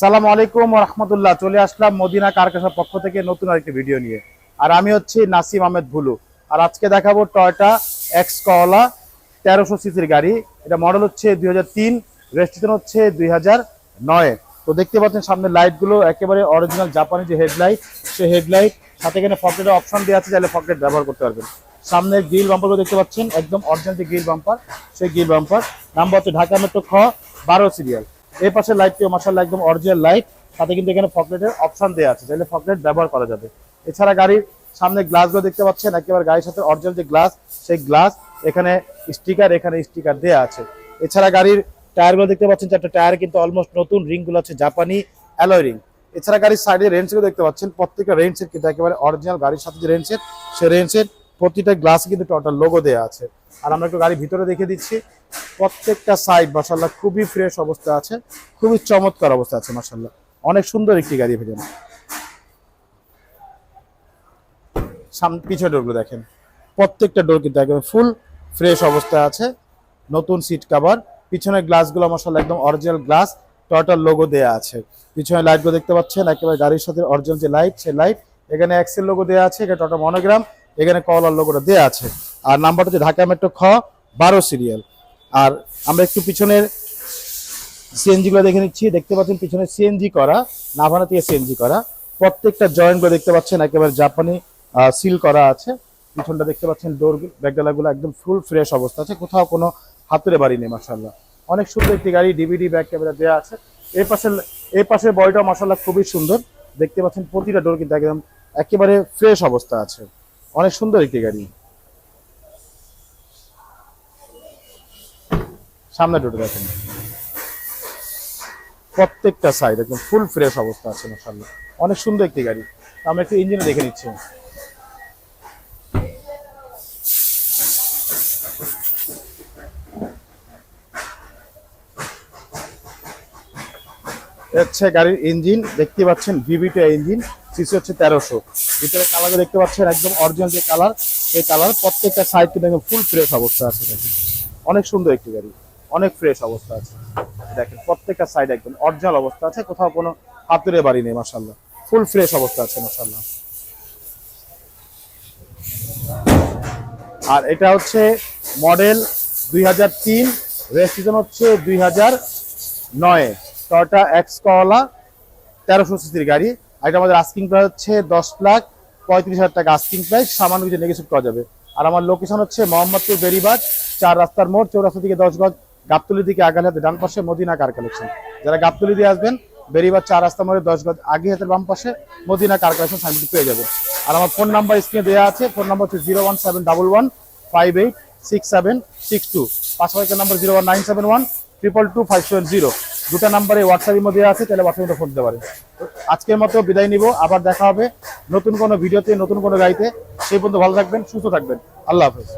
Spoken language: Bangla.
সালাম আলাইকুম রহমতুল্লাহ। চলে আসলাম মদিনা কারখানার পক্ষ থেকে নতুন আরেকটি ভিডিও নিয়ে। আর আমি হচ্ছি নাসিম আহমেদ ভুলু। আর আজকে দেখাবো টয়টা এক্স কলা তেরোশো সিসির গাড়ি। এটা মডেল হচ্ছে দুই হাজার তিন রেজিস্ট্রেশন হচ্ছে দুই হাজার নয়। তো দেখতে পাচ্ছেন সামনে লাইটগুলো একেবারে অরিজিনাল জাপানি যে হেডলাইট সেই হেডলাইট সাথে এখানে ফকেটের অপশন দেওয়া আছে, চাইলে ফকেট ব্যবহার করতে পারবেন। সামনে গ্রিল বাম্পারগুলো দেখতে পাচ্ছেন, একদম অরিজিনাল যে গ্রিল বাম্পার সেই গ্রিল বাম্পার নাম্বার হচ্ছে ঢাকা মেট্রো খ বারো সিরিয়াল এই পাশে লাইটটিও মাসাল্লাহ একদম অরিজিনাল লাইট সাথে কিন্তু এখানে ফকলেটের অপশন দেওয়া আছে। চাইলে ফকলেট ব্যবহার করা যাবে। এছাড়া গাড়ির সামনে গ্লাসগুলো দেখতে পাচ্ছেন। একেবারে গাড়ির সাথে অরিজিনাল যে গ্লাস সেই গ্লাস এখানে স্টিকার এখানে স্টিকার দেওয়া আছে। এছাড়া গাড়ির টায়ারগুলো দেখতে পাচ্ছেন। চারটা টায়ার কিন্তু অলমোস্ট নতুন। রিংগুলো আছে জাপানি অ্যালয় রিং এছাড়া গাড়ির সাইডে রেঞ্জগুলো দেখতে পাচ্ছেন। প্রত্যেকটা রেঞ্জের কিন্তু একেবারে অরিজিনাল গাড়ির সাথে যে রেঞ্জের সেই রেঞ্জের প্রতিটা গ্লাস কিন্তু টোটাল লোগো দেওয়া আছে। আর আমরা একটু গাড়ি ভিতরে দেখে দিচ্ছি। প্রত্যেকটা সাইড মাসাল্লাহ খুবই ফ্রেশ অবস্থা আছে। খুবই চমৎকার অবস্থা আছে মাসাল্লাহ অনেক সুন্দর একটি গাড়ি ভেজন সামনে পিছনে ডোরগুলো দেখেন। প্রত্যেকটা ডোর কিন্তু একদম ফুল ফ্রেশ অবস্থায় আছে। নতুন সিট কভার পিছনের গ্লাসগুলো মাসাল্লাহ একদম অরিজিনাল গ্লাস টয়টার লোগো দেওয়া আছে। পিছনে লাইটগুলো দেখতে পাচ্ছেন, একেবারে গাড়ির সাথে অরিজিনাল যে লাইট সেই লাইট এখানে এক্সেল লোগো দেওয়া আছে এখানে টটা মনোগ্রাম এখানে কলার লোগোটা দেওয়া আছে। আর নাম্বারটা হচ্ছে ঢাকা মেট্রো খ বারো সিরিয়াল। আর আমরা একটু পিছনের সিএনজি গুলো দেখে নিচ্ছি। দেখতে পাচ্ছেন পিছনে সিএনজি করা নাভানা থেকে সিএনজি করা। প্রত্যেকটা জয়েন্টগুলো দেখতে পাচ্ছেন, একেবারে জাপানি সিল করা আছে। পিছনটা দেখতে পাচ্ছেন ডোর ব্যাগডালাগুলো একদম ফুল ফ্রেশ অবস্থা আছে। কোথাও কোনো হাতুরে বাড়ি নেই মাসাল্লাহ অনেক সুন্দর একটি গাড়ি ডিভিডি ব্যাগ ক্যামেরা দেওয়া আছে। এই পাশে এই পাশের বডিটা মাসাল্লাহ খুবই সুন্দর। দেখতে পাচ্ছেন প্রতিটা ডোর কিন্তু একদম একেবারে ফ্রেশ অবস্থা আছে। অনেক সুন্দর একটি গাড়ি। সামনে ডোর দেখেন। প্রত্যেকটা সাইড একদম ফুল ফ্রেশ অবস্থা আছে মাসাল্লাহ অনেক সুন্দর একটি গাড়ি। আমরা একটু ইঞ্জিনে দেখে নিচ্ছি। হচ্ছে গাড়ির ইঞ্জিন দেখতে পাচ্ছেন ভিভিটা ইঞ্জিন সিসি হচ্ছে তেরোশো। ভিতরে কালার দেখতে পাচ্ছেন, একদম অরিজিনাল যে কালার এই কালার প্রত্যেকটা সাইড কিন্তু একদম ফুল ফ্রেশ অবস্থা আছে দেখেন। অনেক সুন্দর একটি গাড়ি, অনেক ফ্রেশ অবস্থা আছে। দেখেন, প্রত্যেকটা সাইড একদম অরিজিনাল অবস্থা আছে, কোথাও কোনো হাতুরে বাড়ি নেই মাসাল্লাহ ফুল ফ্রেশ অবস্থা আছে মাসাল্লাহ আর এটা হচ্ছে মডেল দুই হাজার তিন রেজিস্ট্রেশন হচ্ছে দুই হাজার নয়। টয়টা এক্স তেরোশো সিসির গাড়ি। আর আমাদের আস্কিং প্রাইস হচ্ছে দশ লাখ পঁয়ত্রিশ হাজার টাকা আস্কিং প্রাইস সামান্য কিছু নেগেটিভ করা যাবে। আর আমার লোকেশন হচ্ছে মোহাম্মদপুর বেরিবাদ, চার রাস্তার মোড়, চৌরাস্তা থেকে দশ গজ, গাবতলি দিকে আগালে হাতে, ডান পাশে মদিনা কার কালেকশন যারা গাবতলি দিয়ে আসবেন, বেরিবাদ চার রাস্তা মোড়ে দশ গজ, আগে হাতের বাম পাশে মদিনা কার কালেকশন সাইনবোর্ড পেয়ে যাবেন। আর আমার ফোন নাম্বার স্ক্রিনে দেওয়া আছে ফোন নাম্বার হচ্ছে zero one seven double one five eight six seven six two পাশাপাশি number zero one nine seven one triple two five seven zero দুটো নাম্বারে হোয়াটসঅ্যাপ হোয়াটসঅ্যাপের মধ্যে আছে, তাহলে হোয়াটসঅ্যাপে ফোন দিতে পারে আজকের মতো বিদায় নিব, আবার দেখা হবে নতুন কোনো ভিডিওতে, নতুন কোনো গাড়িতে। সেই পর্যন্ত ভালো থাকবেন, সুস্থ থাকবেন। আল্লাহ হাফেজ।